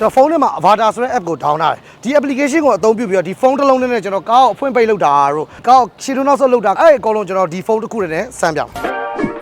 ကျွန်တော်ဖုန်းထဲမှာ Avatar ဆိုတဲ့ app ကို down ထားတယ်ဒီ application ကိုအသုံးပြုပြီးတော့ဒီဖုန်းတစ်လုံးနဲ့ကျွန်တော်ကားကိုအဖွင့်ပိတ်လုပ်တာတို့ကားကိုရှေ့တွန်းနောက်ဆုတ်လုပ်တာအဲ့ဒီအကုန်လုံးကျွန်တော်ဒီဖုန်းတစ်ခုတည်းနဲ့စမ်းပြမယ်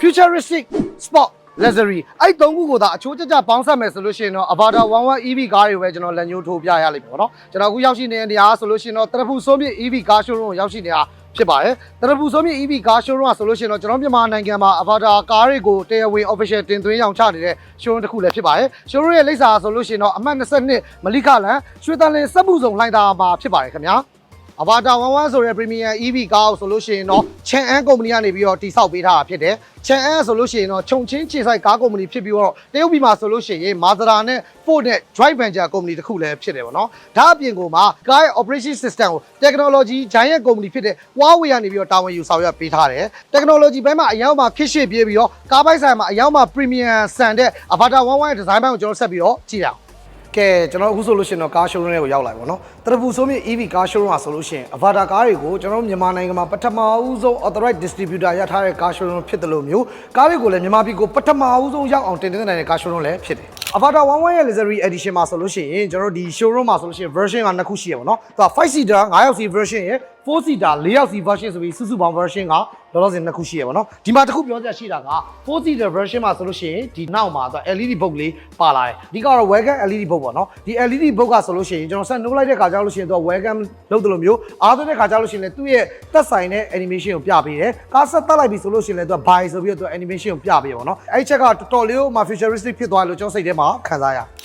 futuristic sport luxury အဲ့သုံးခုကိုသာအချိုးကျကျပေါင်းစပ်မယ်ဆိုလို့ရှိရင်တော့ Avatar 11 EV ကားတွေပဲကျွန်တော်လက်ညှိုးထိုးပြရလိမ့်မယ်ပေါ့နော်ကျွန်တော်အခုရောက်ရှိနေတဲ့နေရာဆိုလို့ရှိရင်တော့တရဖူစိုးမြင့် EV ကား showroom ကိုရောက်ရှိနေတာ ဖြစ်ပါတယ်တရဖူစိုးမြင့် EV ကား showroom ကဆိုလို့ရှိရင်တော့ကျွန်တော်မြန်မာနိုင်ငံမှာ Avatar ကားတွေကိုတရားဝင် official တင်သွင်းရောင်းချနေတဲ့ showroom တစ်ခုလည်းဖြစ်ပါတယ် showroom ရဲ့လိပ်စာဆိုလို့ရှိရင်တော့အမှတ်22မလိခလန်ရွှေတန်လင်းစက်မှုစုံလှိုင်သာမှာဖြစ်ပါတယ်ခင်ဗျာ အဘာတာ11ဆိုတဲ့ Premium EV ကားကိုဆိုလို့ရှိရင်တော့ Chang'an ကုမ္ပဏီကနေပြီးတော့တိစောက်ပေးထားတာဖြစ်တယ်။ Chang'an ဆိုလို့ရှိရင်တော့ခြုံချင်းခြေဆိုင်ကားကုမ္ပဏီဖြစ်ပြီးတော့တရုတ်ပြည်မှာဆိုလို့ရှိရင် Mazda နဲ့ Ford နဲ့ Drive Venture ကုမ္ပဏီတစ်ခုလည်းဖြစ်တယ်ပေါ့နော်။ဒါအပြင်ကိုမှကားရဲ့ operation system ကို technology giant ကုမ္ပဏီဖြစ်တဲ့ Huawei ကနေပြီးတော့တာဝန်ယူဆောင်ရွက်ပေးထားတယ်။ technology ဘက်မှာအရောက်မှာခစ်ရှေ့ပြေးပြီးတော့ကားပိုက်ဆိုင်မှာအရောက်မှာ premium ဆန်တဲ့ Avatar 11ရဲ့ design ဘက်ကိုကျွန်တော်ဆက်ပြီးတော့ကြည့်ရအောင်။ ကဲကျွန်တော်အခုဆိုလို့ရှိရင်တော့ကား showroom တွေကိုရောက်လာပြီပေါ့နော်တရပူဆိုမြင့် EV ကား showroom မှာဆိုလို့ရှိရင် Avata ကားတွေကိုကျွန်တော်တို့မြန်မာနိုင်ငံမှာပထမဦးဆုံး authorized distributor ရထားတဲ့ကား showroom ဖြစ်တယ်လို့မျိုးကားတွေကိုလည်းမြန်မာပြည်ကိုပထမဦးဆုံးရောက်အောင်တင်သွင်းနိုင်တဲ့ကား showroom လည်းဖြစ်တယ် Avata 11ရဲ့ luxury edition မှာဆိုလို့ရှိရင်ကျွန်တော်တို့ဒီ showroom မှာဆိုလို့ရှိရင် version ကနှစ်ခုရှိရပါတော့သူက 5 seater 9ယောက်စီ version ရဲ့ 4 seater 4ယောက်စီ version ဆိုပြီးစုစုပေါင်း version ကလောလောဆယ်နှစ်ခုရှိရပါတော့ဒီမှာတစ်ခုပြောစရာရှိတာက4 seater version မှာဆိုလို့ရှိရင်ဒီနောက်မှာသူက LED bulb လေးပါလာတယ်ဒီကတော့ welcome LED bulb ပေါ့နော်ဒီ LED bulb ကဆိုလို့ရှိရင်ကျွန်တော်ဆက်နှိုးလိုက်တဲ့ခါကျလို့ရှိရင်သူက welcome လုပ်တယ်လို့မျိုးအားသွင်းတဲ့ခါကျလို့ရှိရင်လည်းသူ့ရဲ့သက်ဆိုင်တဲ့ animation ကိုပြပေးတယ်ကားဆက်တက်လိုက်ပြီဆိုလို့ရှိရင်လည်းသူက buy ဆိုပြီးတော့သူက animation ကိုပြပေးပါတော့အဲ့ဒီချက်ကတော်တော်လေးကိုမှ futuristic ဖြစ်သွားတယ်လို့ကျွန်တော်စိတ်ထဲမှာခံစားရတယ်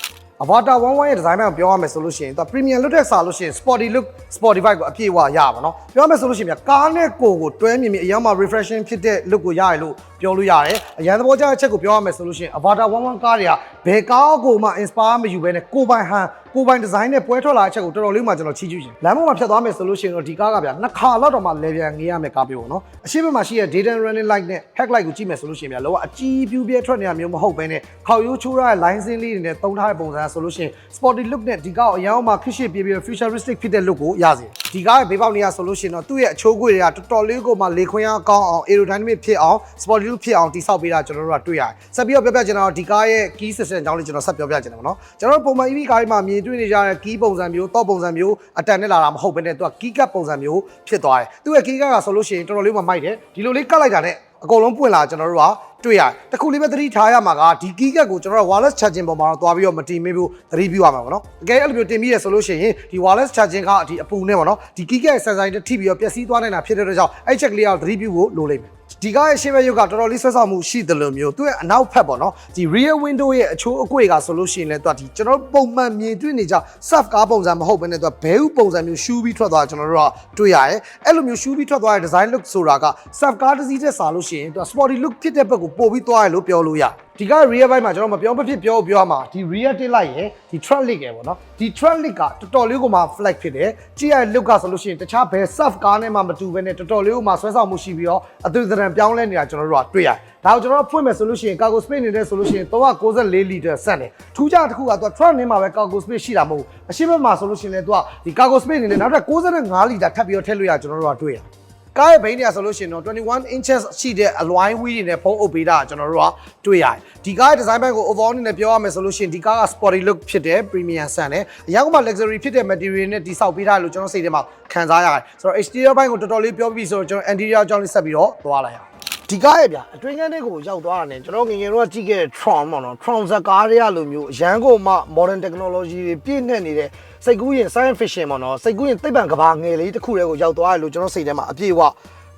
Avatar 11ရဲ့ design ကိုပြောရမယ်ဆိုလို့ရှိရင်သူ premium look တဲ့စာလို့ရှိရင် sporty look Spotify ကိုအပြည့်အဝရပါတော့ပြောရမယ်ဆိုလို့ရှိရင်ကားနဲ့ကိုယ်ကိုတွဲမြင်မြင်အရင်မှာ refreshing ဖြစ်တဲ့ look ကိုရတယ်လို့ ပြောလို့ရတယ်အရင်သဘောကျတဲ့အချက်ကိုပြောရမယ်ဆိုလို့ရှိရင် Avatar 11ကားတွေကဘယ်ကားကိုမှ inspire မယူဘဲနဲ့ကိုယ်ပိုင်ဟန်ကိုယ်ပိုင် design နဲ့ပွဲထွက်လာတဲ့အချက်ကိုတော်တော်လေးမှကျွန်တော်ချီးကျူးရှင်လမ်းပေါ်မှာဖြတ်သွားမယ်ဆိုလို့ရှိရင်တော့ဒီကားကဗျာနှစ်ခါလောက်တော့မှ level ငေးရမယ်ကားပြောပေါ့နော်အရှိမမှာရှိတဲ့ data running light နဲ့ headlight ကိုကြည့်မယ်ဆိုလို့ရှိရင်ဗျာလောကအကြီးပြူးပြဲထွက်နေတာမျိုးမဟုတ်ဘဲနဲ့ခေါက်ရိုးချိုးရတဲ့ line စင်းလေးတွေနဲ့တုံးထားတဲ့ပုံစံဆိုလို့ရှိရင် sporty look နဲ့ဒီကားကိုအရင်မှခစ်ရှစ်ပြေးပြီး futuristic ဖြစ်တဲ့ look ကိုရစေ ဒီကားရဲ့ဘေးပေါက်နေရဆိုလို့ရှိရင်တော့သူ့ရဲ့အချိုးကွေတွေကတော်တော်လေးကိုမှလေခွင်းအားကောင်းအောင် aerodynamic ဖြစ်အောင် sporty look ဖြစ်အောင်တိစောက်ပေးတာကျွန်တော်တို့ကတွေ့ရတယ်ဆက်ပြီးတော့ပြောပြချင်တာတော့ဒီကားရဲ့ key system အကြောင်းလေးကျွန်တော်ဆက်ပြောပြချင်တယ်ပေါ့နော်ကျွန်တော်တို့ပုံမှန် EV ကားတွေမှာမြင်တွေ့နေကြတဲ့ key ပုံစံမျိုးတော့ပုံစံမျိုးအတန်နဲ့လာတာမဟုတ်ဘဲနဲ့သူက key cap ပုံစံမျိုးဖြစ်သွားတယ်သူ့ရဲ့ key cap ကဆိုလို့ရှိရင်တော်တော်လေးမှမိုက်တယ်ဒီလိုလေးကတ်လိုက်တာနဲ့ အကုန်လုံးပွင့်လာကျွန်တော်တို့ကတွေ့ရတယ်တခုလေးပဲသတိထားရမှာကဒီ key cap ကိုကျွန်တော်တို့ wireless charging ပေါ်မှာတော့သွားပြီးတော့မတင်မိဘူးသတိပြုရမှာပေါ့နော်အကယ်အဲ့လိုမျိုးတင်မိရဆိုလို့ရှိရင်ဒီ wireless charging ကဒီအပူနဲ့ပေါ့နော်ဒီ key cap ဆန်ဆိုင်တစ်ထိပြီးတော့ပျက်စီးသွားနိုင်တာဖြစ်တဲ့အတွက်ကြောင့်အဲ့ချက်ကလေးကသတိပြုဖို့လိုလိမ့်မယ် ဒီကားရဲ့ရှေ့ဘက်ရုပ်ကတော်တော်လေးဆွဲဆောင်မှုရှိတယ်လို့မျိုးသူ့ရဲ့အနောက်ဖက်ပေါ့နော်ဒီ rear window ရဲ့အချိုးအကွေ့ကဆိုလို့ရှိရင်လည်းသူကဒီကျွန်တော်တို့ပုံမှန်မြင်တွေ့နေကြ surf ကားပုံစံမဟုတ်ဘဲနဲ့သူကဘဲဥပုံစံမျိုးရှူးပြီးထွက်သွားတာကျွန်တော်တို့ကတွေ့ရတယ်အဲ့လိုမျိုးရှူးပြီးထွက်သွားတဲ့ design look ဆိုတာက surf ကားတစ်စီးတက်စားလို့ရှိရင်သူက sporty look ဖြစ်တဲ့ဘက်ကိုပို့ပြီးသွားရလို့ပြောလို့ရတယ် ဒီက rear bike မှာကျွန်တော်မပြောမဖြစ်ပြောပြောရမှာဒီ rear တစ်လိုက်ရယ်ဒီ trunk lick ရယ်ပေါ့နော်ဒီ trunk lick ကတော်တော်လေးကိုမှ flat ဖြစ်တယ်ကြည့်ရတဲ့ look ကဆိုလို့ရှိရင်တခြားဘယ် surf ကားနဲ့မှမတူဘဲနဲ့တော်တော်လေးကိုမှဆွဲဆောင်မှုရှိပြီးတော့အသွင်သဏ္ဍာန်ပြောင်းလဲနေတာကျွန်တော်တို့ကတွေ့ရတယ်ဒါကိုကျွန်တော်တို့ဖွင့်မယ်ဆိုလို့ရှိရင် cargo space နေတဲ့ဆိုလို့ရှိရင်394လီတာဆန့်တယ်ထူးခြားတစ်ခုကသူက trunk နဲ့မှာပဲ cargo space ရှိတာမဟုတ်ဘူးအရှိမမှာဆိုလို့ရှိရင်လည်းသူကဒီ cargo space နေနဲ့နောက်ထပ်65လီတာထပ်ပြီးတော့ထည့်လို့ရကျွန်တော်တို့ကတွေ့ရတယ် ကားရဲ့ဘိန်းတွေကဆိုလို့ရှိရင်တော့21 inches ရှိတဲ့အလွိုင်းဝီးတွေနဲ့ဖုံးအုပ်ပေးတာကျွန်တော်တို့ကတွေ့ရတယ်။ဒီကားရဲ့ design ဘက်ကို overall အနေနဲ့ပြောရမယ်ဆိုလို့ရှိရင်ဒီကားက sporty look ဖြစ်တဲ့ premium ဆန်တယ်။အရောက်ကမှ luxury ဖြစ်တဲ့ material နဲ့တိစောက်ပေးထားလို့ကျွန်တော်စိတ်ထဲမှာခံစားရတယ်။ဆိုတော့ exterior ဘက်ကိုတော်တော်လေးပြောပြီးဆိုတော့ကျွန်တော် interior အကြောင်းလေးဆက်ပြီးတော့သွားလိုက်အောင်။ ဒီကားရဲ့ဗျာအတွင်းကန်းတွေကိုရောက်သွားတာ ਨੇ ကျွန်တော်ငယ်ငယ်တော့ကြည့်ခဲ့တဲ့ Tron ပေါ့နော် Tron ဇာကားတွေကလိုမျိုးရန်ကုန်မှ modern technology တွေပြည့်နှက်နေတဲ့စိတ်ကူးရင် science fiction ပေါ့နော်စိတ်ကူးရင်သိပ္ပံကဘာငယ်လေးတစ်ခုတည်းကိုရောက်သွားတယ်လို့ကျွန်တော်စိတ်ထဲမှာအပြည့်အဝ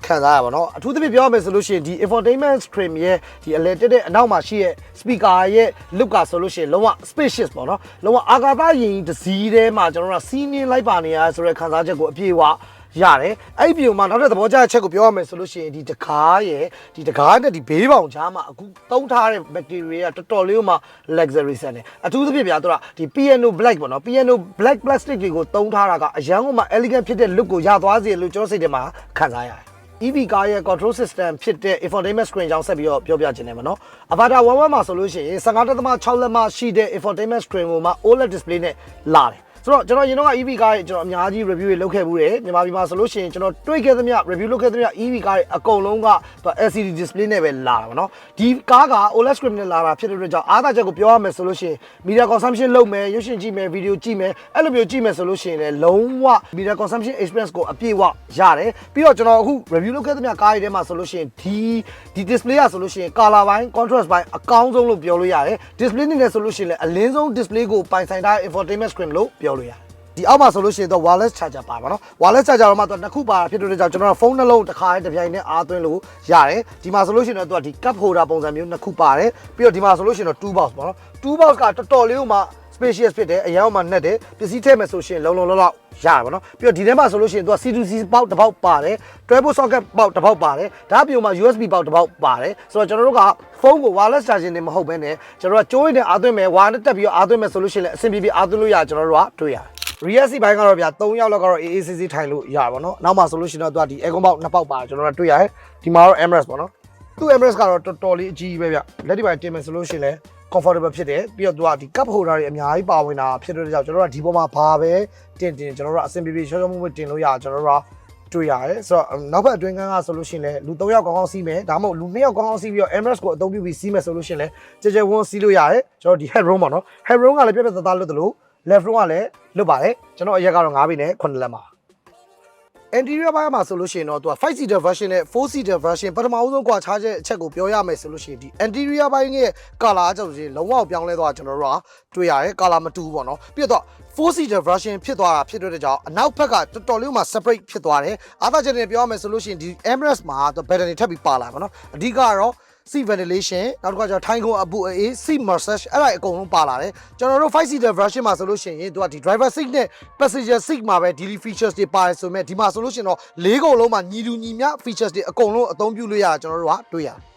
ခံစားရပါတော့အထူးသဖြင့်ပြောရမယ်ဆိုလို့ရှိရင်ဒီ infotainment stream ရဲ့ဒီအလဲတက်တဲ့အနောက်မှာရှိရဲ့ speaker ရဲ့ look ကဆိုလို့ရှိရင်လုံးဝ spacious ပေါ့နော်လုံးဝအာကာသယာဉ်တစ်စီးထဲမှာကျွန်တော်တို့ကစီးနင်းလိုက်ပါနေရဆိုတဲ့ခံစားချက်ကိုအပြည့်အဝ ရတယ်အဲ့ဒီပြုံမှာနောက်ထပ်သဘောကျတဲ့ချက်ကိုပြောရမယ်ဆိုလို့ရှိရင်ဒီတကားရဲ့ဒီတကားနဲ့ဒီဘေးပေါင်ချားမှာအခုတုံးထားတဲ့ material ကတော်တော်လေးမှ luxury ဆန်တယ်အထူးသဖြင့်ဗျာတို့ကဒီ piano black ပေါ့နော် piano black plastic တွေကိုတုံးထားတာကအရန်ကမှ elegant ဖြစ်တဲ့ look ကိုရသွားစေလို့ကျွန်တော်စိတ်ထဲမှာခံစားရတယ် EV ကားရဲ့ control system ဖြစ်တဲ့ infotainment screen ကြောင့်ဆက်ပြီးတော့ပြောပြခြင်းတယ်မနော် Avatar 11မှာဆိုလို့ရှိရင်15.6လက်မရှိတဲ့ infotainment screen ကိုမှ OLED display နဲ့လာတယ် ဆိုတော့ကျွန်တော်ရင်တော့ EV ကားတွေကျွန်တော်အများကြီး review တွေလုပ်ခဲ့ဘူးတယ်မြန်မာပြည်မှာဆိုလို့ရှိရင်ကျွန်တော်တွေ့ခဲ့သမျှ review လုပ်ခဲ့သမျှ EV ကားတွေအကုန်လုံးက LCD display နဲ့ပဲလာတာပါနော်ဒီကားက OLED screen နဲ့လာတာဖြစ်တဲ့အတွက်ကြောင့်အားသာချက်ကိုပြောရမယ်ဆိုလို့ရှိရင် media consumption လုပ်မယ်ရုပ်ရှင်ကြည့်မယ် video ကြည့်မယ်အဲ့လိုမျိုးကြည့်မယ်ဆိုလို့ရှိရင်လည်းလုံးဝ media consumption experience ကိုအပြည့်အဝရတယ်ပြီးတော့ကျွန်တော်အခု review လုပ်ခဲ့သမျှကားတွေထဲမှာဆိုလို့ရှိရင်ဒီဒီ display ကဆိုလို့ရှိရင် color ဘိုင်း contrast ဘိုင်းအကောင်းဆုံးလို့ပြောလို့ရတယ် display နဲ့ဆိုလို့ရှိရင်လည်းအလင်းဆုံး display ကိုပိုင်ဆိုင်ထားတဲ့ infotainment screen လို့ပြောလို့ရတယ်ဒီအောက်မှာဆိုလို့ရှိရင်တော့ wireless charger ပါပါနော် wireless charger တော့မှတော့နှစ်ခုပါတာဖြစ်တဲ့ကြောင့်ကျွန်တော်တို့ဖုန်းနှလုံးတစ်ခါတည်းတစ်ပြိုင်နက်အားသွင်းလို့ရတယ်ဒီမှာဆိုလို့ရှိရင်တော့သူကဒီ cup holder ပုံစံမျိုးနှစ်ခုပါတယ်ပြီးတော့ဒီမှာဆိုလို့ရှိရင်တော့2 box ပေါ့နော်2 box ကတော်တော်လေးကိုမှ spacious ဖြစ်တယ်အရင်ကမှနှက်တယ်ပစ္စည်းထည့်မယ်ဆိုရှင်လုံလုံလောက်လောက်ရတယ်ပေါ့နော်ပြီးတော့ဒီထဲမှာဆိုလို့ရှိရင်သူက C2C ပေါက်တစ်ပေါက်ပါတယ်တွဲဖို့ socket ပေါက်တစ်ပေါက်ပါတယ်ဒါအပြင်မှာ USB ပေါက်တစ်ပေါက်ပါတယ်ဆိုတော့ကျွန်တော်တို့ကဖုန်းကို wireless charging နဲ့မဟုတ်ဘဲနဲ့ကျွန်တော်တို့ကကြိုးရည်နဲ့အားသွင်းမယ်ဝါနဲ့တက်ပြီးတော့အားသွင်းမယ်ဆိုလို့ရှိရင်လည်းအဆင်ပြေပြေအားသွင်းလို့ရကျွန်တော်တို့ကတွေ့ရတယ် real seat ဘိုင်းကတော့ဗျာ3ယောက်လောက်ကတော့ AACC ထိုင်လို့ရပါတော့နောက်မှဆိုလို့ရှိရင်တော့သူကဒီ aircon ပေါက်နှစ်ပေါက်ပါကျွန်တော်တို့တွေ့ရတယ်ဒီမှာတော့ Emirates ပေါ့နော်သူ့ Emirates ကတော့တော်တော်လေးအကြီးကြီးပဲဗျလက်ဒီပိုင်းတင်မယ်ဆိုလို့ရှိရင်လည်း comfortable ဖြစ်တယ်ပြီးတော့သူကဒီ cup holder တွေအများကြီးပါဝင်တာဖြစ်တဲ့ကြောင့်ကျွန်တော်တို့ကဒီပေါ်မှာဘာပဲတင်တင်ကျွန်တော်တို့ကအဆင်ပြေပြေရှော့ရှော့မှုမှုတင်လို့ရကျွန်တော်တို့ကတွေ့ရတယ်ဆိုတော့နောက်ဘက်အတွင်းကန်းကဆိုလို့ရှိရင်လည်းလူ3ယောက်ကောင်းကောင်းစီးမယ်ဒါမှမဟုတ်လူ2ယောက်ကောင်းကောင်းစီးပြီးတော့ Emirates ကိုအသုံးပြုပြီးစီးမယ်ဆိုလို့ရှိရင်လည်းကြဲကြဲဝန်းစီးလို့ရတယ်ကျွန်တော်ဒီ head room ပေါ့နော် head room ကလည်းပြည့်ပြည့်သားသားလွတ်တယ်လို့ left room ကလည်းလွတ်ပါတယ်ကျွန်တော်အရက်ကတော့9ပေနဲ့9လက်ပါ interior ဘိုင်းမှာဆိုလို့ရှိရင်တော့သူက5 seater version နဲ့4 seater version ပထမဦးဆုံးကွာခြားချက်အချက်ကိုပြောရမယ်ဆိုလို့ရှိရင်ဒီ interior ဘိုင်းရဲ့ color အကြောင်းချင်းလုံးဝပြောင်းလဲသွားကျွန်တော်တို့ကတွေ့ရတယ် color မတူဘူးပေါ့နော်ပြီးတော့4 seater version ဖြစ်သွားတာဖြစ်တဲ့ကြောင့်အနောက်ဘက်ကတော်တော်လေးမှ separate ဖြစ်သွားတယ်အားသာချက်တွေပြောရမယ်ဆိုလို့ရှိရင်ဒီ Emirates မှာတော့ battery ထပ်ပြီးပါလာပါတော့အဓိကကတော့ seat ventilation နောက်တစ်ခါကျတော့ထိုင်းကုန်အပူအေး seat massage အဲ့ဒါအကုန်လုံးပါလာတယ်ကျွန်တော်တို့5 seater version မှာဆိုလို့ရှိရင်သူကဒီ driver seat နဲ့ passenger seat မှာပဲ daily features တွေပါတယ်ဆိုမဲ့ဒီမှာဆိုလို့ရှိရင်တော့၄ကုန်လုံးမှာညီတူညီမျှ features တွေအကုန်လုံးအသုံးပြုလို့ရတာကျွန်တော်တို့ကတွေ့ရတယ်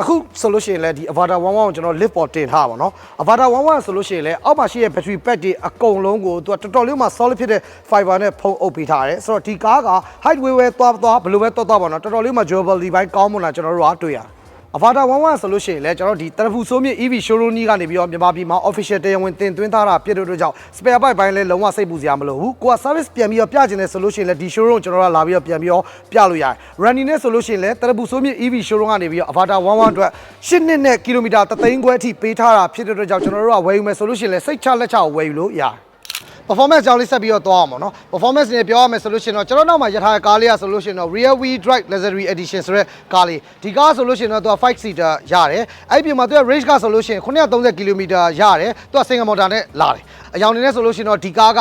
အခုဆိုလို့ရှိရင်လည်းဒီ Avata 11ကိုကျွန်တော် lift ပေါ်တင်ထားပါတော့ Avata 11ဆိုလို့ရှိရင်လည်းအောက်မှာရှိတဲ့ battery pack တွေအကုန်လုံးကိုသူကတော်တော်လေးမှ solid ဖြစ်တဲ့ fiber နဲ့ဖုံးအုပ်ပေးထားတယ်ဆိုတော့ဒီကားက height way ဝဲသွားသွားဘယ်လိုပဲသွားသွားပါတော့တော်တော်လေးမှ durability ဘိုင်းကောင်းမွန်တာကျွန်တော်တို့ကတွေ့ရတယ် Avata 11ဆိုလို့ရှိရင်လည်းကျွန်တော်ဒီတရဖူဆိုးမြင့် EV showroom ကြီးကနေပြီးတော့မြန်မာပြည်မှာ official တရားဝင်တင်သွင်းထားတာဖြစ်တဲ့အတွက်ကြောင့် spare part ဘိုင်းလည်းလုံးဝစိတ်ပူစရာမလိုဘူးကိုက service ပြန်ပြီးတော့ပြချင်တယ်ဆိုလို့ရှိရင်လည်းဒီ showroom ကျွန်တော်ကလာပြီးတော့ပြန်ပြီးတော့ပြလို့ရတယ် running နဲ့ဆိုလို့ရှိရင်လည်းတရဖူဆိုးမြင့် EV showroom ကနေပြီးတော့ Avata 11အတွက်8နှစ်နဲ့ကီလိုမီတာ3သိန်းခွဲအထိပေးထားတာဖြစ်တဲ့အတွက်ကြောင့်ကျွန်တော်တို့ကဝယ်ယူမယ်ဆိုလို့ရှိရင်လည်းစိတ်ချလက်ချကိုဝယ်ယူလို့ရတယ် performance ကြောင့်လေးဆက်ပြီးတော့သွားအောင်ပေါ့နော် performance နဲ့ပြောရမယ်ဆိုလို့ရှိရင်တော့ကျွန်တော်နောက်မှာရထားတဲ့ကားလေးကဆိုလို့ရှိရင်တော့ rear wheel drive luxury edition ဆိုတဲ့ကားလေးဒီကားဆိုလို့ရှိရင်တော့သူက5 seater ရတယ်အဲ့ဒီပြင်မှာသူက range ကဆိုလို့ရှိရင်930 km ရတယ်သူက single motor နဲ့လာတယ်အယောင်နေနဲ့ဆိုလို့ရှိရင်တော့ဒီကားက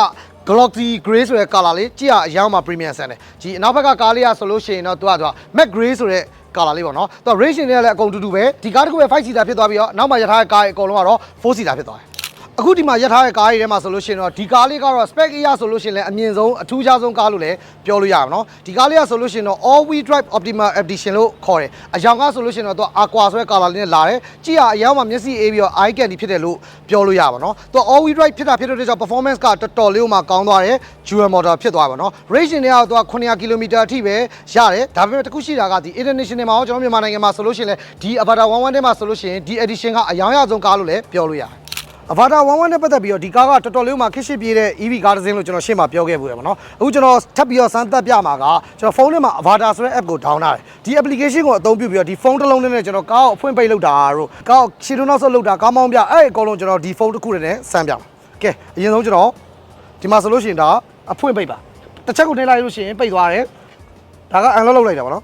Galaxy Grey ဆိုတဲ့ color လေးကြည့်ရအယောင်မှာ premium ဆန်တယ်ဒီအနောက်ဘက်ကကားလေးကဆိုလို့ရှိရင်တော့သူကသူက matte grey ဆိုတဲ့ color လေးပေါ့နော်သူက range နဲ့လည်းအကုန်တူတူပဲဒီကားတစ်ခုပဲ5 seater ဖြစ်သွားပြီးတော့နောက်မှာရထားတဲ့ကားအကုန်လုံးကတော့4 seater ဖြစ်သွားတယ် အခုဒီမှာရက်ထားတဲ့ကားတွေထဲမှာဆိုလို့ရှိရင်တော့ဒီကားလေးကတော့ spec အရဆိုလို့ရှိရင်လည်းအမြင့်ဆုံးအထူးခြားဆုံးကားလို့လည်းပြောလို့ရပါတော့ဒီကားလေးကဆိုလို့ရှိရင်တော့ all wheel drive optimal edition လို့ခေါ်တယ်အယောင်ကဆိုလို့ရှိရင်တော့သူ aqua ဆိုတဲ့ color လေးနဲ့လာတယ်ကြည့်ရအယောင်မှာမျက်စိအေးပြီးတော့ eye candy ဖြစ်တယ်လို့ပြောလို့ရပါတော့သူ all wheel drive ဖြစ်တာဖြစ်တဲ့အတွက်ကြောင့် performance ကတော်တော်လေးမှကောင်းသွားတယ် dual motor ဖြစ်သွားပါတော့ racing တွေကသူက900 km အထိပဲရတယ်ဒါပေမဲ့တခုရှိတာကဒီ international မှာရောကျွန်တော်မြန်မာနိုင်ငံမှာဆိုလို့ရှိရင်လည်းဒီ Avata 11ထဲမှာဆိုလို့ရှိရင်ဒီ edition ကအယောင်ရဆုံးကားလို့လည်းပြောလို့ရတယ် အဗာတာ11နဲ့ပတ်သက်ပြီးတော့ဒီကားကတော်တော်လေးမှခက်ရှိပြေးတဲ့ EV ကားတစ်စင်းလို့ကျွန်တော်ရှေ့မှာပြောခဲ့ဘူးရပါတော့အခုကျွန်တော်ထပ်ပြီးတော့စမ်းသပ်ပြမှာကကျွန်တော်ဖုန်းထဲမှာအဗာတာဆိုတဲ့ app ကို down ထားတယ်ဒီ application ကိုအသုံးပြုပြီးတော့ဒီဖုန်းတစ်လုံးနဲ့ကျွန်တော်ကားကိုအဖွင့်ပိတ်လုပ်တာတို့ကားကိုရှေ့လုံးနောက်ဆုတ်လုပ်တာကားမောင်းပြအဲ့ဒီအကုန်လုံးကျွန်တော်ဒီဖုန်းတစ်ခုတည်းနဲ့စမ်းပြမှာကဲအရင်ဆုံးကျွန်တော်ဒီမှာဆိုလို့ရှိရင်ဒါအဖွင့်ပိတ်ပါတစ်ချက်ကိုနှိပ်လိုက်လို့ရှိရင်ပိတ်သွားတယ်ဒါက unlock လုပ်လိုက်တာပါနော်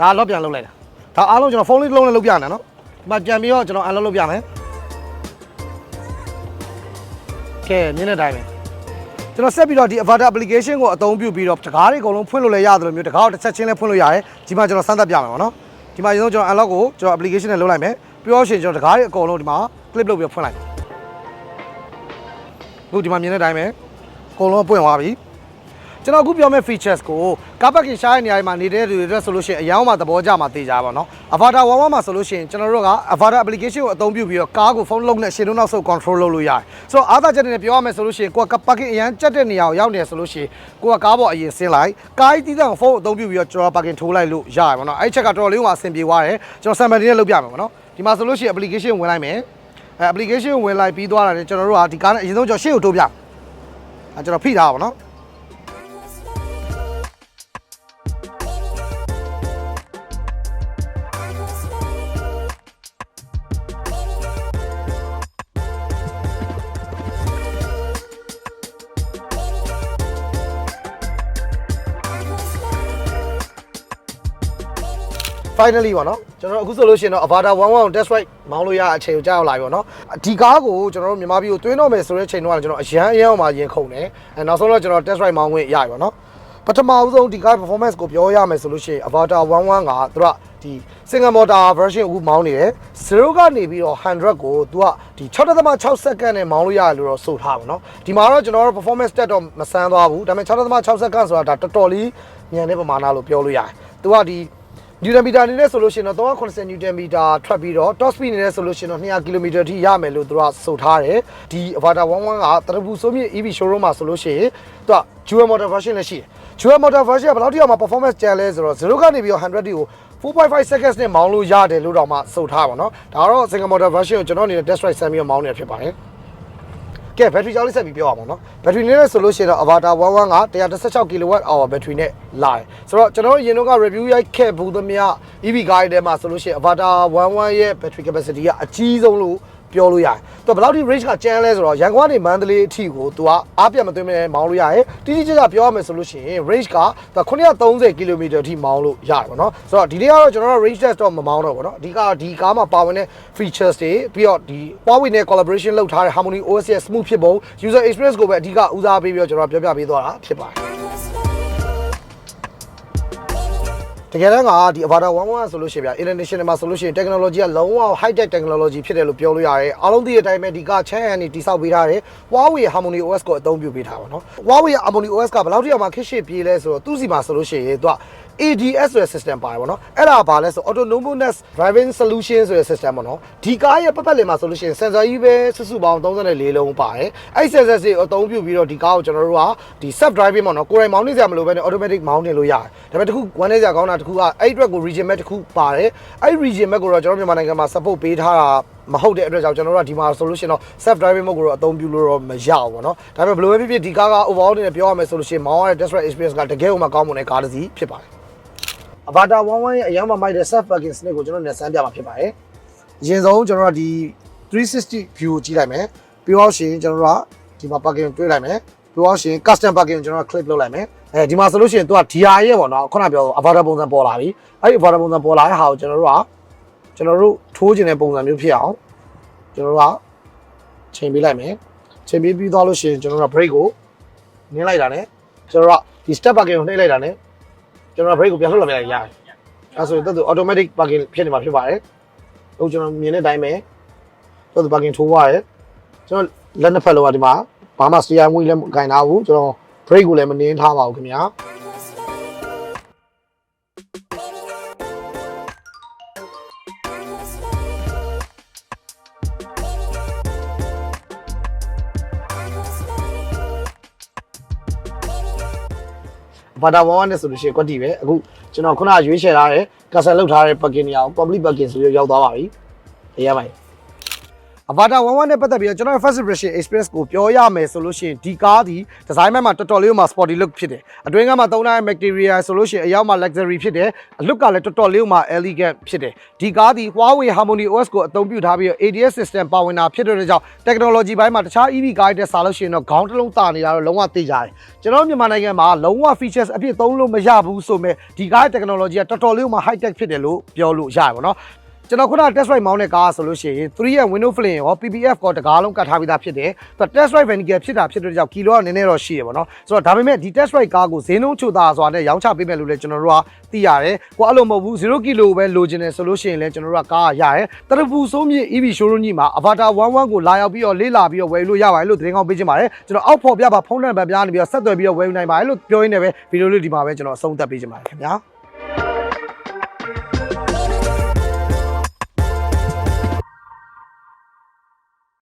ဒါ lock ပြန်လုပ်လိုက်တာဒါအားလုံးကျွန်တော်ဖုန်းလေးတစ်လုံးနဲ့လုပ်ပြနေနော်ဒီမှာပြန်ပြီးတော့ကျွန်တော် unlock လုပ်ပြမယ် ကဲမြင်းတဲ့တိုင်းပဲကျွန်တော်ဆက်ပြီးတော့ဒီ Avata application ကိုအသုံးပြုပြီးတော့တကားတွေအကုန်လုံးဖွင့်လို့လည်းရတယ်လို့မျိုးတကားကိုတစ်ချက်ချင်းလည်းဖွင့်လို့ရတယ်ဒီမှာကျွန်တော်စမ်းသပ်ပြမယ်ပေါ့နော်ဒီမှာကျွန်တော်ကျွန်တော် unlock ကိုကျွန်တော် application နဲ့လုပ်လိုက်မယ်ပြီးတော့ရှင်ကျွန်တော်တကားတွေအကုန်လုံးဒီမှာ clip လုပ်ပြီးတော့ဖွင့်လိုက်အခုဒီမှာမြင်တဲ့အတိုင်းပဲအကုန်လုံးပွင့်သွားပြီ ကျွန်တော်အခုပြောမယ့် features ကိုကားပတ်ကင်ရှားတဲ့နေရာတွေမှာနေတဲ့သူတွေအတွက်ဆိုလို့ရှိရင်အယောင်းမှာသဘောကျမှာသိကြပါတော့ Avata 11မှာဆိုလို့ရှိရင်ကျွန်တော်တို့က Avata application ကိုအသုံးပြုပြီးတော့ကားကိုဖုန်းလုံးနဲ့ရှင်းလုံးနောက်ဆုပ် control လုပ်လို့ရတယ်ဆိုတော့အားသာချက်တွေနဲ့ပြောရမယ်ဆိုလို့ရှိရင်ကိုကပတ်ကင်အရန်ကြက်တဲ့နေရာကိုရောက်နေဆိုလို့ရှိရင်ကိုကကားပေါ်အရင်ဆင်းလိုက်ကားကြီးတီးတဲ့ဖုန်းကိုအသုံးပြုပြီးတော့ကျွန်တော်ပတ်ကင်ထိုးလိုက်လို့ရတယ်ပေါ့နော်အဲ့ချက်ကတော်တော်လေးကိုအဆင်ပြေသွားတယ်ကျွန်တော် sample တွေနဲ့လုပ်ပြမယ်ပေါ့နော်ဒီမှာဆိုလို့ရှိရင် application ဝင်လိုက်မယ်အဲ application ကိုဝင်လိုက်ပြီးသွားတာနဲ့ကျွန်တော်တို့ကဒီကားနဲ့အရင်ဆုံးကျွန်တော်ရှေ့ကိုတိုးပြအဲကျွန်တော်ဖိထားပါတော့ finally ပေါ့နော်ကျွန်တော်တို့အခုဆိုလို့ရှိရင်တော့ Avata 11ကို test ride မောင်းလို့ရအချိန်ကိုကြာရောက်လာပြီပေါ့နော်ဒီကားကိုကျွန်တော်တို့မြန်မာပြည်ကိုတွင်းတော့မယ်ဆိုတဲ့အချိန်တော့ကျွန်တော်အရန်အရန်အောင်မှရင်ခုန်တယ်အဲနောက်ဆုံးတော့ကျွန်တော် test ride မောင်းခွင့်ရပြီပေါ့နော်ပထမဦးဆုံးဒီကား performance ကိုပြောရမယ်ဆိုလို့ရှိရင် Avata 11ကသူကဒီ single motor version ကိုမောင်းနေတယ်0ကနေပြီးတော့100ကိုသူကဒီ6.6 second နဲ့မောင်းလို့ရတယ်လို့တော့ဆိုထားပါတော့ဒီမှာတော့ကျွန်တော်တို့ performance stat တော့မဆန်းသွားဘူးဒါပေမဲ့6.6 second ဆိုတာဒါတော်တော်လေးမြန်တဲ့ပမာဏလို့ပြောလို့ရတယ်သူကဒီ နျူတန်မီတာအနေနဲ့ဆိုလို့ရှိရင်တော့380နျူတန်မီတာထွက်ပြီးတော့ top speed အနေနဲ့ဆိုလို့ရှိရင်တော့200ကီလိုမီတာထိရမယ်လို့သူကဆိုထားတယ်ဒီ Avata 11ကတရပူဆိုမြင့် EV showroom မှာဆိုလို့ရှိရင်သူက dual motor version လည်းရှိတယ် dual motor version ကဘယ်လောက်ထိအောင်မှ performance ကျန်လဲဆိုတော့0ကနေပြီးတော့100ကို4.5 seconds နဲ့မောင်းလို့ရတယ်လို့တော့မှဆိုထားပါတော့ဒါကတော့ single motor version ကိုကျွန်တော်အနေနဲ့ test ride ဆမ်းပြီးတော့မောင်းနေတာဖြစ်ပါတယ် ကဲဘက်ထရီကြောင်းလေးဆက်ပြီးပြောရအောင်နော်ဘက်ထရီနဲ့ဆိုလို့ရှိရင်တော့ Avata 11က116 kWh ဘက်ထရီနဲ့လာတယ်ဆိုတော့ကျွန်တော်တို့ရင်တော့က review ရိုက်ခဲ့ဘူးသမျှ EV ကားတွေထဲမှာဆိုလို့ရှိရင် Avata 11ရဲ့ battery capacity ကအကြီးဆုံးလို့ ပြောလို့ရတယ်သူဘယ်လောက်ထိ range ကကျန်းလဲဆိုတော့ရန်ကုန်ကနေမန္တလေးအထိကိုသူကအားပြတ်မသွင်းမဲမောင်းလို့ရတယ်တိတိကျကျပြောရမယ်ဆိုလို့ရှိရင် range ကသူ930 km အထိမောင်းလို့ရတယ်ပေါ့နော်ဆိုတော့ဒီနေ့ကတော့ကျွန်တော်တို့ range test တော့မမောင်းတော့ဘူးပေါ့နော်အဓိကဒီကားမှာပါဝင်တဲ့ features တွေပြီးတော့ဒီ Huawei နဲ့ collaboration လုပ်ထားတဲ့ Harmony OS ရဲ့ smooth ဖြစ်ပုံ user experience ကိုပဲအဓိကဦးစားပေးပြီးတော့ကျွန်တော်ပြောပြပေးသွားတာဖြစ်ပါတယ် တကယ်တမ်းကဒီ Avata 11ဆိုလို့ရှိရင်ဗျာ international မှာဆိုလို့ရှိရင် technology ကလုံးဝ high tech technology ဖြစ်တယ်လို့ပြောလို့ရတယ်အားလုံးသိတဲ့အတိုင်းပဲဒီကချမ်းဟန်နေတိစောက်ပေးထားတယ် Huawei ရဲ့ Harmony OS ကိုအသုံးပြုပေးထားပါတော့ Huawei ရဲ့ Harmony OS ကဘယ်လောက်ထိအောင်မှခက်ရှစ်ပြေးလဲဆိုတော့သူ့စီမှာဆိုလို့ရှိရင်သူက ADS ဆိုတဲ့ system ပါတယ်ဗောနော်အဲ့ဒါဘာလဲဆို autonomous driving solution ဆိုတဲ့ system ပေါ့နော်ဒီကားရဲ့ပတ်ပတ်လည်မှာဆိုလို့ရှိရင် sensor ကြီးပဲစုစုပေါင်း34လုံးပါတယ်အဲ့ sensor တွေအသုံးပြုပြီးတော့ဒီကားကိုကျွန်တော်တို့ကဒီ self driving ပေါ့နော်ကိုယ်တိုင်မောင်းနေစရာမလိုဘဲနဲ့ automatic မောင်းနေလို့ရတယ်ဒါပေမဲ့တခုဝမ်းနေစရာကောင်းတာတခုကအဲ့အတွက်ကို region map တခုပါတယ်အဲ့ region map ကိုတော့ကျွန်တော်မြန်မာနိုင်ငံမှာ support ပေးထားတာမဟုတ်တဲ့အတွက်ကြောင့်ကျွန်တော်တို့ကဒီမှာဆိုလို့ရှိရင်တော့ self driving mode ကိုတော့အသုံးပြုလို့တော့မရဘူးပေါ့နော်ဒါပေမဲ့ဘယ်လိုပဲဖြစ်ဖြစ်ဒီကားက overall အနေနဲ့ပြောရမယ်ဆိုလို့ရှိရင်မောင်းရတဲ့ test ride experience ကတကယ်ကိုမှကောင်းမွန်တဲ့ကားတစ်စီးဖြစ်ပါတယ် Avata 11ရဲ့အရင်မှမိုက်တဲ့ self parking စနစ်ကိုကျွန်တော်နဲ့စမ်းပြမှာဖြစ်ပါတယ်။အရင်ဆုံးကျွန်တော်တို့ကဒီ360 view ကိုကြည့်လိုက်မယ်။ပြီးတော့ရှင်ကျွန်တော်တို့ကဒီမှာ parking ကိုတွေ့လိုက်မယ်။ပြီးတော့ရှင် custom parking ကိုကျွန်တော်တို့ click လုပ်လိုက်မယ်။အဲဒီမှာဆိုလို့ရှိရင်သူက DR ရဲ့ပေါ့နော်ခုနပြော Avata ပုံစံပေါ်လာပြီ။အဲဒီ Avata ပုံစံပေါ်လာတဲ့ဟာကိုကျွန်တော်တို့ကကျွန်တော်တို့ထိုးခြင်းတဲ့ပုံစံမျိုးဖြစ်အောင်ကျွန်တော်တို့ကချိန်ပေးလိုက်မယ်။ချိန်ပေးပြီးသွားလို့ရှိရင်ကျွန်တော်တို့က brake ကိုနင်းလိုက်တာနဲ့ကျွန်တော်တို့ကဒီ step parking ကိုနှိပ်လိုက်တာနဲ့ ကျွန်တော် brake ကိုပြန်လှုပ်လာပြန်ရတယ်။အဲဆိုရင်တက်သူ automatic parking ဖြစ်နေမှာဖြစ်ပါတယ်။ဟုတ်ကျွန်တော်မြင်တဲ့အတိုင်းပဲတက်သူ parking ထိုးသွားတယ်။ကျွန်တော်လက်နှစ်ဖက်လုံးကဒီမှာဘာမှ steering wheel လည်းမကင်ထားဘူးကျွန်တော် brake ကိုလည်းမနင်းထားပါဘူးခင်ဗျာ။ Avata 11နဲ့ဆိုလို့ရှိရင်ကွက်တီပဲအခုကျွန်တော်ခုနရွေးချယ်ထားတဲ့ကဆယ်လောက်ထားတဲ့ plugin တွေအောင် complete plugin ဆိုပြီးရောက်သွားပါပြီ။ရရပါပြီ။ Avata 11နဲ့ပတ်သက်ပြီးတော့ကျွန်တော် first impression experience ကိုပြောရမယ်ဆိုလို့ရှိရင်ဒီကားဒီ design ဘက်မှာတော်တော်လေးကိုမှ sporty look ဖြစ်တယ်။အတွင်းကမှသုံးထားတဲ့ material ဆိုလို့ရှိရင်အရောက်မှ luxury ဖြစ်တယ်။အ look ကလည်းတော်တော်လေးကိုမှ elegant ဖြစ်တယ်။ဒီကားဒီ Huawei Harmony OS ကိုအသုံးပြုထားပြီးတော့ ADS system ပါဝင်တာဖြစ်တဲ့အတွက်ကြောင့် technology ဘိုင်းမှာတခြား EV ကားတွေတက်စားလို့ရှိရင်တော့ခေါင်းတစ်လုံးတာနေတာတော့လုံးဝသိကြတယ်။ကျွန်တော်တို့မြန်မာနိုင်ငံမှာလုံးဝ features အပြည့်သုံးလို့မရဘူးဆိုမဲ့ဒီကားရဲ့ technology ကတော်တော်လေးကိုမှ high tech ဖြစ်တယ်လို့ပြောလို့ရတယ်ပေါ့နော်။ ကျွန်တော်ခုန test ride မောင်းတဲ့ကားဆိုလို့ရှိရင်3ရဲ့ window film ရော PPF ကောတကားလုံးကတ်ထားပြီးသားဖြစ်တယ်။သူ test ride vehicle ဖြစ်တာဖြစ်တဲ့ကြောင့်ကီလိုကနည်းနည်းတော့ရှိရပါတော့။ဆိုတော့ဒါပေမဲ့ဒီ test ride ကားကိုဈေးနှုန်းချိုတာဆိုတာနဲ့ရောင်းချပေးမယ်လို့လည်းကျွန်တော်တို့ကသိရတယ်။ကိုအဲ့လိုမဟုတ်ဘူး0ကီလိုပဲလိုချင်တယ်ဆိုလို့ရှိရင်လည်းကျွန်တော်တို့ကကားကရတယ်။တရဖူဆုံးမြေ EV showroom ကြီးမှာ Avata 11ကိုလာရောက်ပြီးတော့လေးလာပြီးတော့ဝယ်လို့ရပါတယ်လို့သတင်းကောင်းပေးချင်ပါတယ်။ကျွန်တော်အောက်ဖော်ပြပါဖုန်းနံပါတ်ပြားနေပြီးတော့ဆက်သွယ်ပြီးတော့ဝယ်ယူနိုင်ပါတယ်လို့ပြောရင်းနဲ့ပဲဗီဒီယိုလေးဒီမှာပဲကျွန်တော်အဆုံးသတ်ပေးချင်ပါတယ်ခင်ဗျာ။